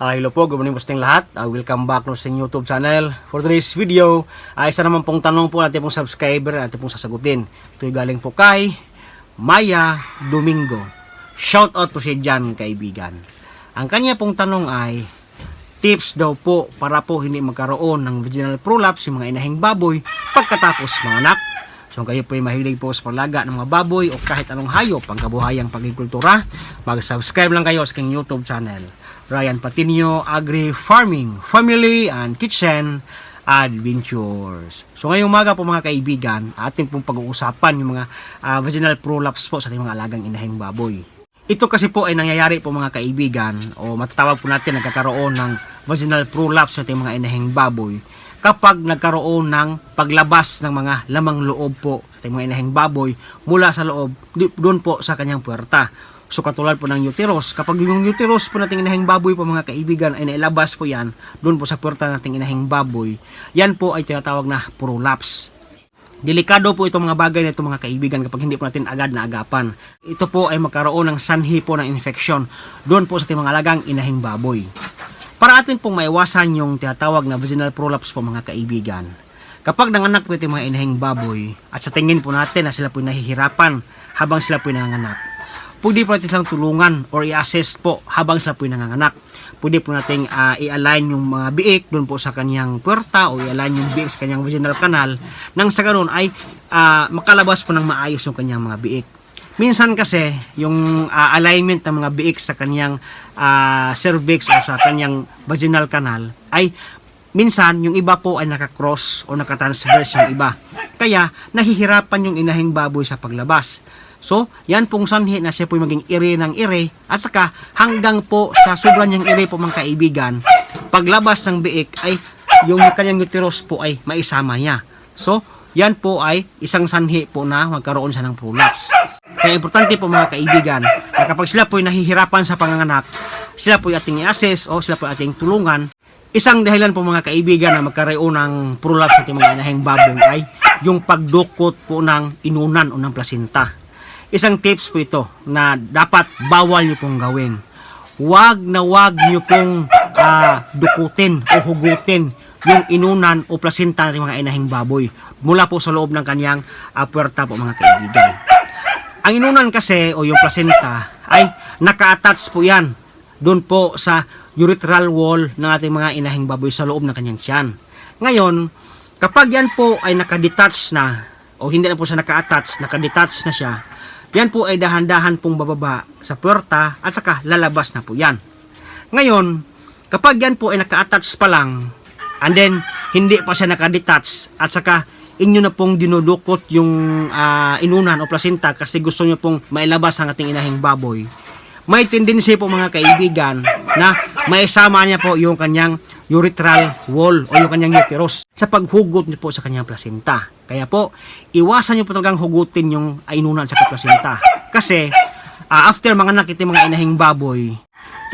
Uh, hello po, good morning po sa lahat. Uh, welcome back no sa YouTube channel. For today's video, ay isa naman pong tanong po natin pong subscriber natin pong sasagutin. Ito galing po kay Maya Domingo. Shout out po siya dyan, kaibigan. Ang kanya pong tanong ay, tips daw po para po hindi magkaroon ng vaginal prolapse yung mga inahing baboy pagkatapos manganak. So kung kayo po ay mahilig po sa palaga ng mga baboy o kahit anong hayop ang kabuhayang pagkikultura, mag-subscribe lang kayo sa aking YouTube channel. Ryan Patinio Agri Farming, Family and Kitchen Adventures. So ngayong umaga po mga kaibigan, ating pong pag-uusapan yung mga ah, vaginal prolapse po sa ating mga alagang inahing baboy. Ito kasi po ay nangyayari po mga kaibigan o matatawag po natin nagkakaroon ng vaginal prolapse sa ating mga inahing baboy kapag nagkaroon ng paglabas ng mga lamang loob po sa ating mga inahing baboy mula sa loob doon po sa kanyang puwerta. So katulad po ng uterus, kapag yung uterus po nating inahing baboy po mga kaibigan ay nailabas po yan doon po sa puwerta nating inahing baboy, yan po ay tinatawag na prolapse. Delikado po itong mga bagay na ito mga kaibigan kapag hindi po natin agad na agapan. Ito po ay magkaroon ng sanhi po ng infeksyon doon po sa ating mga alagang inahing baboy. Para atin pong maiwasan yung tinatawag na vaginal prolapse po mga kaibigan. Kapag nanganak po itong mga inahing baboy at sa tingin po natin na sila po nahihirapan habang sila po nanganganak, pwede po natin silang tulungan or i-assist po habang sila po nanganganak. Pwede po nating ah, i-align yung mga biik doon po sa kanyang puwerta o i-align yung biik sa kanyang vaginal canal nang sa ganoon ay ah, makalabas po ng maayos yung kanyang mga biik. Minsan kasi yung ah, alignment ng mga biik sa kanyang ah, cervix o sa kanyang vaginal canal ay minsan yung iba po ay nakakross o nakatransverse yung iba. Kaya nahihirapan yung inahing baboy sa paglabas. So, yan pong sanhi na siya po maging ire ng ire at saka hanggang po sa sobrang niyang ire po mga kaibigan, paglabas ng biik ay yung kanyang uterus po ay maisama niya. So, yan po ay isang sanhi po na magkaroon siya ng prolapse. Kaya importante po mga kaibigan na kapag sila po ay nahihirapan sa panganganak, sila po ay ating i-assess o sila po ay ating tulungan. Isang dahilan po mga kaibigan na magkaroon ng prolapse sa ating mga inahing baboy ay yung pagdukot po ng inunan o ng placenta. Isang tips po ito na dapat bawal nyo pong gawin. Huwag na huwag nyo pong ah, dukutin o hugutin yung inunan o placenta ng mga inahing baboy mula po sa loob ng kanyang ah, puwerta po mga kaibigan. Ang inunan kasi o yung placenta ay naka-attach po yan doon po sa urethral wall ng ating mga inahing baboy sa loob ng kanyang tiyan. Ngayon, kapag yan po ay nakadetach na o hindi na po siya naka-attach, nakadetach na siya, yan po ay dahan-dahan pong bababa sa puwerta at saka lalabas na po yan. Ngayon, kapag yan po ay naka-attach pa lang, and then hindi pa siya nakadetach at saka inyo na pong dinudukot yung ah, inunan o placenta kasi gusto nyo pong mailabas ang ating inahing baboy, may tendency po mga kaibigan na maisama niya po yung kanyang urethral wall o yung kanyang uterus sa paghugot niyo po sa kanyang placenta. Kaya po, iwasan niyo po talagang hugutin yung inunan sa placenta. Kasi, ah, after mga nakita mga inahing baboy,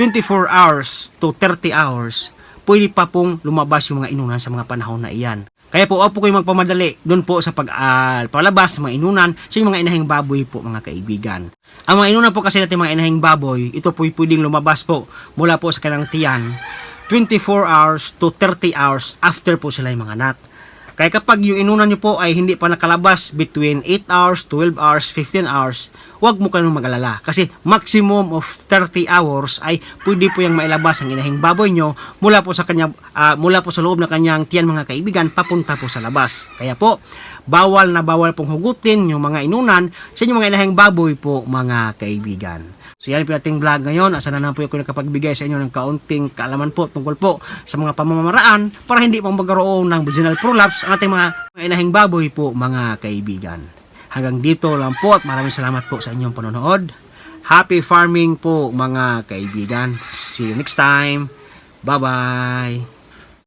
24 hours to 30 hours, pwede pa pong lumabas yung mga inunan sa mga panahon na iyan. Kaya po, huwag po kayo magpamadali doon po sa pag, ah, palabas mga inunan sa mga inahing baboy po mga kaibigan. Ang mga inunan po kasi natin mga inahing baboy, ito po pwedeng lumabas po mula po sa kanilang tiyan 24 hours to 30 hours after po sila yung mga anak. Kaya kapag yung inunan nyo po ay hindi pa nakalabas between 8 hours, 12 hours, 15 hours, huwag mo kayong magalala. Kasi maximum of 30 hours ay pwede po yung mailabas ang inahing baboy nyo mula po sa kanya, ah, mula po sa loob ng kanyang tiyan mga kaibigan papunta po sa labas. Kaya po, bawal na bawal pong hugutin yung mga inunan sa inyong mga inahing baboy po mga kaibigan. So yan po ating vlog ngayon. Asa na naman po ako nakapagbigay sa inyo ng kaunting kaalaman po tungkol po sa mga pamamaraan para hindi po magkaroon ng vaginal prolapse ang ating mga, mga inahing baboy po mga kaibigan. Hanggang dito lang po at maraming salamat po sa inyong panonood. Happy farming po mga kaibigan. See you next time. Bye-bye.